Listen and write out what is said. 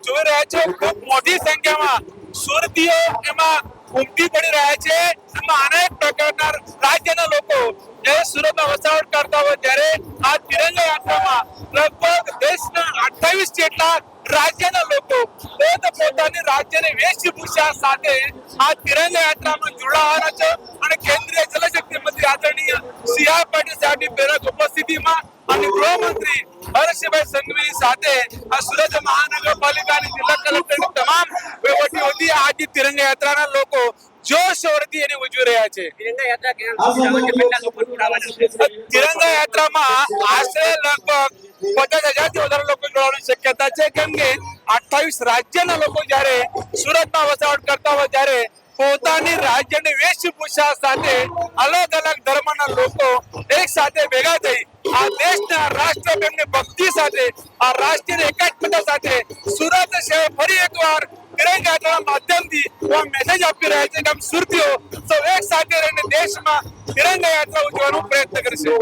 જોઈ રહ્યા છો ખૂબ મોટી સંખ્યામાં સુરતીઓ એમાં ઉમટી પડી રહ્યા છે. એમાં અનેક પ્રકારના રાજ્યના લોકો જે સુરતમાં વસાવટ કરતા હોય ત્યારે આ તિરંગા યાત્રામાં લગભગ દેશના અઠાવીસ જેટલા રાજ્યના લોકો પોત પોતાની રાજ્યની વેશભૂષા સાથે આ તિરંગા યાત્રામાં જોડાવાના છે અને કેન્દ્રીય જલશક્તિ મંત્રી આદરણીય સી આર સાહેબની પ્રેરક ઉપસ્થિતિમાં અને ગૃહમંત્રી હર્ષભાઈ સંઘવી સાથે આ સુરત તમામ વહીવટીઓથી આજે તિરંગા યાત્રાના લોકો જોશોરથી એને ઉજવી રહ્યા છે. તિરંગા યાત્રામાં આશરે લગભગ પચાસ હજારથી વધારે લોકો જોડવાની શક્યતા છે કેમ કે અઠાવીસ રાજ્યના લોકો જયારે સુરતમાં વસાવટ કરતા હોય ત્યારે પોતાની રાજ્યની વેશભૂષા સાથે અલગ અલગ ધર્મના લોકો એક સાથે ભેગા થઈ આ દેશના રાષ્ટ્રપ્રેમની ભક્તિ સાથે આ રાષ્ટ્રીય એકાત્મતા સાથે સુરત શહેર ફરી એકવાર તિરંગા યાત્રાના માધ્યમથી એવા મેસેજ આપી રહ્યા છે કે આમ સુરતીઓ સૌ એક સાથે રહીને દેશમાં તિરંગા યાત્રા ઉજવવાનો પ્રયત્ન કરશે